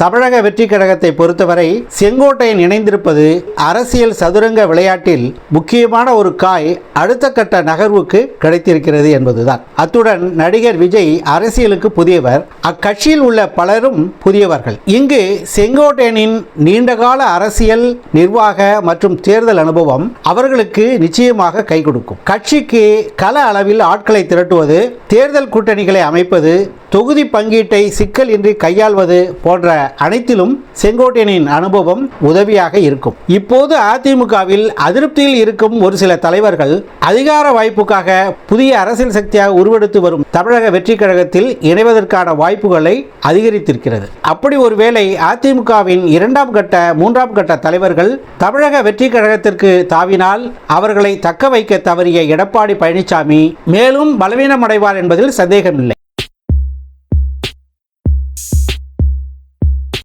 தமிழக வெற்றி கழகத்தை பொறுத்தவரை செங்கோட்டையன் இணைந்திருப்பது அரசியல் சதுரங்க விளையாட்டில் முக்கியமான ஒரு காய் அடுத்த கட்ட நகர்வுக்கு கிடைத்திருக்கிறது என்பதுதான். அத்துடன் நடிகர் விஜய் அரசியலுக்கு புதியவர் அக்கட்சியில் உள்ள பலரும் புதியவர்கள். இங்கு செங்கோட்டையனின் நீண்டகால அரசியல் நிர்வாக மற்றும் தேர்தல் அனுபவம் அவர்களுக்கு நிச்சயமாக கை கொடுக்கும். கட்சிக்கு கள அளவில் ஆட்களை திரட்டுவது தேர்தல் கூட்டணிகளை அமைப்பது தொகுதி பங்கீட்டை சிக்கல் இன்றி கையாள்வது போன்ற அனைத்திலும் செங்கோட்டையனின் அனுபவம் உதவியாக இருக்கும். இப்போது அதிமுகவில் அதிருப்தியில் இருக்கும் ஒரு சில தலைவர்கள் அதிகார வாய்ப்புக்காக புதிய அரசியல் சக்தியாக உருவெடுத்து வரும் தமிழக வெற்றி கழகத்தில் இணைவதற்கான வாய்ப்புகளை அதிகரித்திருக்கிறது. அப்படி ஒருவேளை அதிமுகவின் இரண்டாம் கட்ட மூன்றாம் கட்ட தலைவர்கள் தமிழக வெற்றி கழகத்திற்கு தாவினால் அவர்களை தக்க வைக்க தவறிய எடப்பாடி பழனிசாமி மேலும் பலவீனமடைவார் என்பதில் சந்தேகமில்லை.